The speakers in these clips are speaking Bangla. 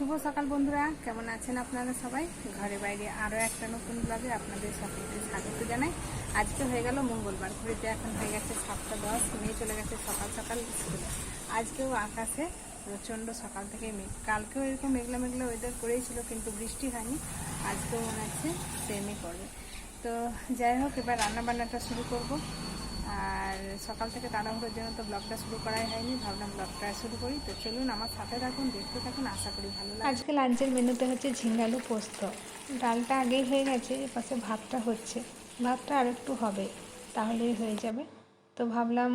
শুভ সকাল বন্ধুরা, কেমন আছেন আপনারা সবাই? ঘরে বাইরে আরও একটা নতুন ব্লগে আপনাদের সকলকে স্বাগত জানাই। আজকে হয়ে গেল মঙ্গলবার ঘুরিতে এখন হয়ে গেছে সাতটা দশ, মেয়ে চলে গেছে সকাল সকাল স্কুলে। আজকেও আকাশে প্রচণ্ড সকাল থেকে মেঘ। কালকেও এরকম মেঘলা মেঘলা ওয়েদার করেই ছিল, কিন্তু বৃষ্টি হয়নি। আজকেও মনে হচ্ছে সেমই করবে তো যাই হোক, এবার রান্না বান্নাটা শুরু করব। আর সকাল থেকে তাড়াহুড়োর জন্য তো ব্লগটা শুরু করাই হয়নি, ভাবলাম ব্লগটা শুরু করি। তো চলুন আমার সাথে থাকুন, দেখতে থাকুন, আশা করি ভালো লাগবে। আজকে লাঞ্চের মেনুতে হচ্ছে ঝিঙ্গালু পোস্ত। ডালটা আগেই হয়ে গেছে এপাশে ভাতটা হচ্ছে। ভাতটা আর একটু হবে, তাহলেই হয়ে যাবে। তো ভাবলাম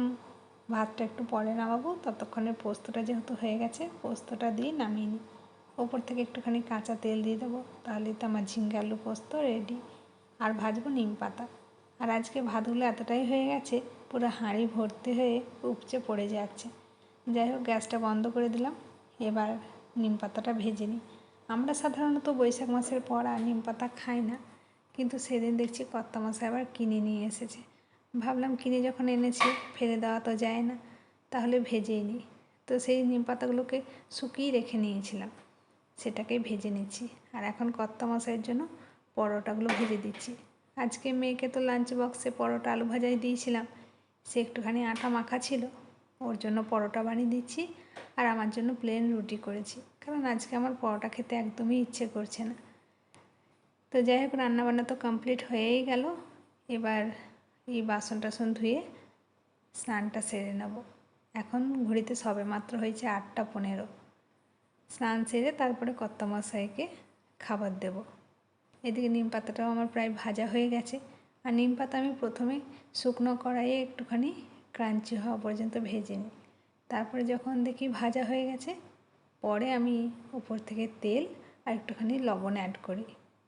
ভাতটা একটু পরে নামাবো, ততক্ষণে পোস্তটা যেহেতু হয়ে গেছে, পোস্তটা দিয়ে নামিয়ে নিই। ওপর থেকে একটুখানি কাঁচা তেল দিয়ে দেবো তাহলেই তো আমার ঝিঙ্গে আলু পোস্ত রেডি আর ভাজবো নিম পাতা। আর আজকে ভাতগুলো এতটাই হয়ে গেছে, পুরো হাঁড়ি ভর্তি হয়ে উপচে পড়ে যাচ্ছে। যাই হোক, গ্যাসটা বন্ধ করে দিলাম। এবার নিম পাতাটা ভেজে নিই। আমরা সাধারণত বৈশাখ মাসের পর আর নিম পাতা খাই না, কিন্তু সেদিন দেখছি কর্তা মশাই আবার কিনে নিয়ে এসেছে। ভাবলাম কিনে যখন এনেছি, ফেলে দেওয়া তো যায় না, তাহলে ভেজেই নিই। তো সেই নিম পাতাগুলোকে শুকিয়ে রেখে নিয়েছিলাম। সেটাকে ভেজে নিচ্ছি। আর এখন কর্তা মশাইয়ের জন্য পরোটাগুলো ভেজে দিচ্ছি। আজকে মেয়েকে তো লাঞ্চ বক্সে পরোটা আলু ভাজাই দিয়েছিলাম। সে একটুখানি আটা মাখা ছিল। ওর জন্য পরোটা বানিয়ে দিচ্ছি আর আমার জন্য প্লেন রুটি করেছি। কারণ আজকে আমার পরোটা খেতে একদমই ইচ্ছে করছে না। তো যাই হোক, রান্নাবান্না তো কমপ্লিট হয়েই গেল। এবার এই বাসন টাসন ধুয়ে স্নানটা সেরে নেব। এখন ঘড়িতে সবে মাত্র হয়েছে আটটা পনেরো। স্নান সেরে তারপরে কর্তামশাইকে খাবার দেব। এদিকে নিম পাতাটাও আমার প্রায় ভাজা হয়ে গেছে। আর নিম পাতা আমি প্রথমে শুকনো কড়াইয়ে একটুখানি ক্রাঞ্চি হওয়া পর্যন্ত ভেজে নিই। তারপরে যখন দেখি ভাজা হয়ে গেছে, পরে আমি উপর থেকে তেল আর একটুখানি লবণ অ্যাড করি।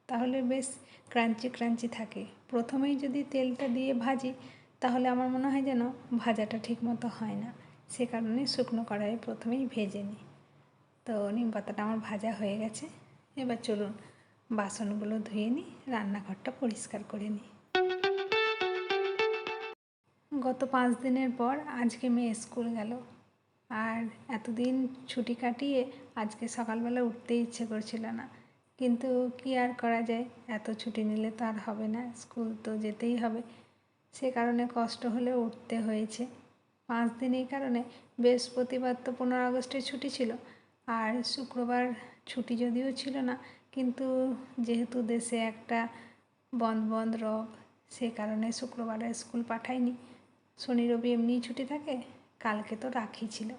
তাহলে বেশ ক্রাঞ্চি ক্রাঞ্চি থাকে। প্রথমেই যদি তেলটা দিয়ে ভাজি, তাহলে আমার মনে হয় যেন ভাজাটা ঠিক মতো হয় না। সে কারণে শুকনো কড়াইয়ে প্রথমেই ভেজে নিই। তো নিম পাতাটা আমার ভাজা হয়ে গেছে। এবার চলুন বাসনগুলো ধুয়ে নিই রান্নাঘরটা পরিষ্কার করে নিই গত পাঁচ দিনের পর আজকে মেয়ে স্কুল গেল। আর এতদিন ছুটি কাটিয়ে আজকে সকালবেলা উঠতে ইচ্ছে করছিল না। কিন্তু কি আর করা যায়, এত ছুটি নিলে তো আর হবে না, স্কুল তো যেতেই হবে। সে কারণে কষ্ট হলে উঠতে হয়েছে। পাঁচ দিন এই কারণে বৃহস্পতিবার তো পনেরো আগস্টের ছুটি ছিল। আর শুক্রবার ছুটি যদিও ছিল না কিন্তু যেহেতু দেশে একটা বন্ধ বন্ধ রব, সে কারণে শুক্রবারে স্কুল পাঠায়নি। শনি, রবি এমনিই ছুটি থাকে, কালকে তো রাখি ছিল।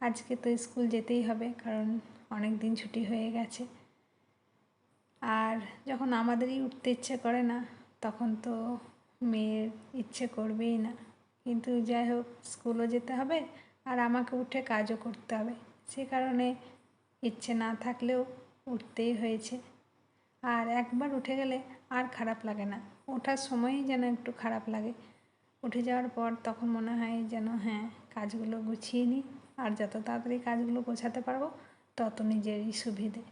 আজকে তো স্কুল যেতেই হবে, কারণ অনেক দিন ছুটি হয়ে গেছে। আর যখন আমাদেরই উঠতে ইচ্ছে করে না, তখন তো মেয়ের ইচ্ছে করবেই না। কিন্তু যাই হোক, স্কুলও যেতে হবে আর আমাকে উঠে কাজও করতে হবে। সে কারণে ইচ্ছে না থাকলেও উঠতেই হয়েছে। আর একবার উঠে গেলে আর খারাপ লাগে না। ওঠার সময়ই যেন একটু খারাপ লাগে। উঠে যাওয়ার পর তখন মনে হয় যেন হ্যাঁ কাজগুলো গুছিয়ে নিই। আর যত তাড়াতাড়ি কাজগুলো গোছাতে পারব, তত নিজেরই সুবিধে।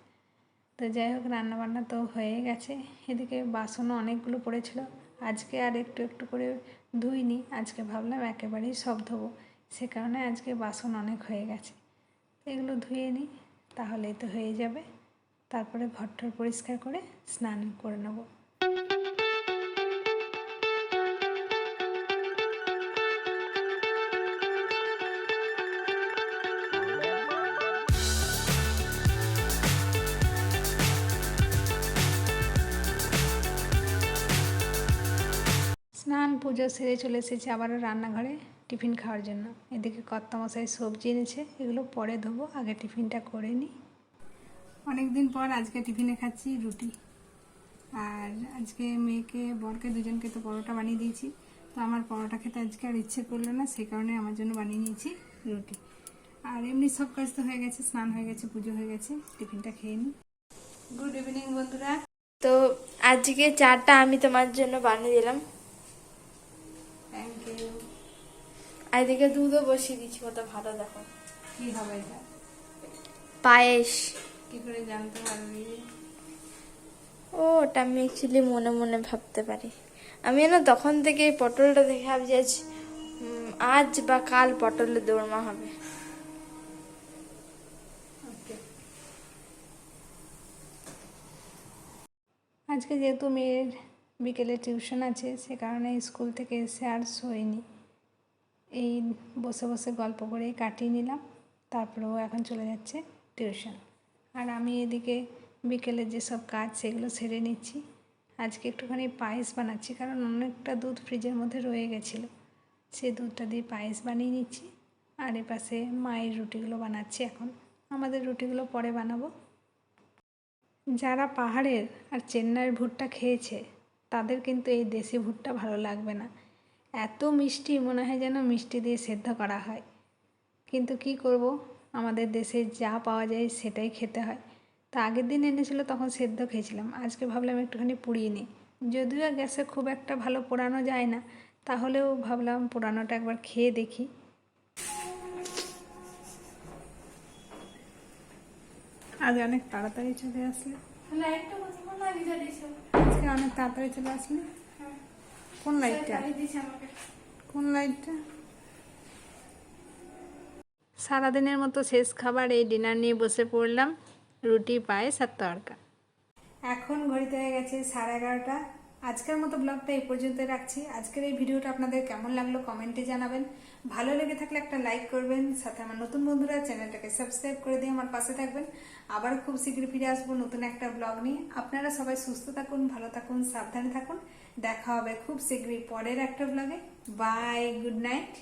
তো যাই হোক, রান্নাবান্না তো হয়ে গেছে। এদিকে বাসনও অনেকগুলো পড়েছিল। আজকে আর একটু একটু করে ধুইনি। আজকে ভাবলাম একেবারেই সব ধোবো। সে কারণে আজকে বাসন অনেক হয়ে গেছে। এগুলো ধুয়ে নিই, তাহলেই তো হয়ে যাবে। তারপরে ঘরটর পরিষ্কার করে স্নান করে নেব। স্নান, পুজো সেরে চলে এসেছি আবারও রান্নাঘরে টিফিন খাওয়ার জন্য। এদিকে কর্তামশাই সবজি এনেছে, এগুলো পরে ধোবো, আগে টিফিনটা করে নিই। অনেক দিন পর আজকে টিফিনে খাচ্ছি রুটি। আর আজকে মেয়েকে বরকে দুজনকে তো পরোটা বানিয়ে দিয়েছি। তো আমার পরোটা খেতে আজকে আর ইচ্ছে করল না সেই কারণে আমার জন্য বানিয়ে নিয়েছি রুটি। আর এমনি সব কাজ তো হয়ে গেছে স্নান হয়ে গেছে পুজো হয়ে গেছে টিফিনটা খেয়ে নিই। গুড ইভিনিং বন্ধুরা। তো আজকে চাটা আমি তোমার জন্য বানিয়ে দিলাম। থ্যাংক ইউ আর এদিকে দুধও বসিয়ে দিচ্ছি কত ভালো দেখো। কি হবে এটা? পায়েস। ও ওটা আমি অ্যাকচুয়ালি মনে মনে ভাবতে পারি। আমি না তখন থেকে পটলটা দেখে ভাবছি আজ আজ বা কাল পটলের দৌড়মা হবে। আজকে যেহেতু মেয়ের বিকেলে টিউশন আছে সে কারণে স্কুল থেকে এসে আর শোয়নি। এই বসে বসে গল্প করেই কাটিয়ে নিলাম তারপরেও এখন চলে যাচ্ছে টিউশন। আর আমি এদিকে বিকেলে যেসব কাজ, সেগুলো সেরে নিচ্ছি। আজকে একটুখানি পায়েস বানাচ্ছি, কারণ অনেকটা দুধ ফ্রিজের মধ্যে রয়ে গেছিল। সেই দুধটা দিয়ে পায়েস বানিয়ে নিচ্ছি। আর এপাশে মায়ের রুটিগুলো বানাচ্ছি এখন। আমাদের রুটিগুলো পরে বানাবো। যারা পাহাড়ের আর চেন্নাইয়ের ভুট্টা খেয়েছে, তাদের কিন্তু এই দেশি ভুট্টা ভালো লাগবে না। এত মিষ্টি, মনে হয় যেন মিষ্টি দিয়ে সেদ্ধ করা হয়। কিন্তু কি করব? আমাদের দেশে যা পাওয়া যায় সেটাই খেতে হয়। তা আগের দিন এনেছিল তখন সেদ্ধ খেয়েছিলাম। আজকে ভাবলাম একটুখানি পুড়িয়ে নিই। যদিও গ্যাসে খুব একটা ভালো পোড়ানো যায় না তাহলেও ভাবলাম পোড়ানোটা একবার খেয়ে দেখি। আজ অনেক তাড়াতাড়ি চলে আসলে। আজকে অনেক তাড়াতাড়ি চলে আসলে? কোন লাইটটা কোন লাইটটা সারাদিনের মতো শেষ খাবার এই ডিনার নিয়ে বসে পড়লাম, রুটি, পায়েস আর তরকা। এখন ঘড়িতে হয়ে গেছে সাড়ে এগারোটা। আজকের মতো ব্লগটা এই পর্যন্ত রাখছি। আজকের এই ভিডিওটা আপনাদের কেমন লাগল কমেন্টে জানাবেন। ভালো লেগে থাকলে একটা লাইক করবেন, সাথে আমার নতুন বন্ধুরা চ্যানেলটাকে সাবস্ক্রাইব করে দিয়ে আমার পাশে থাকবেন। আবার খুব শীঘ্রই ফিরে আসব নতুন একটা ব্লগ নিয়ে। আপনারা সবাই সুস্থ থাকুন, ভালো থাকুন, সাবধানে থাকুন। দেখা হবে খুব শীঘ্রই পরের একটা ব্লগে। Bye, good night.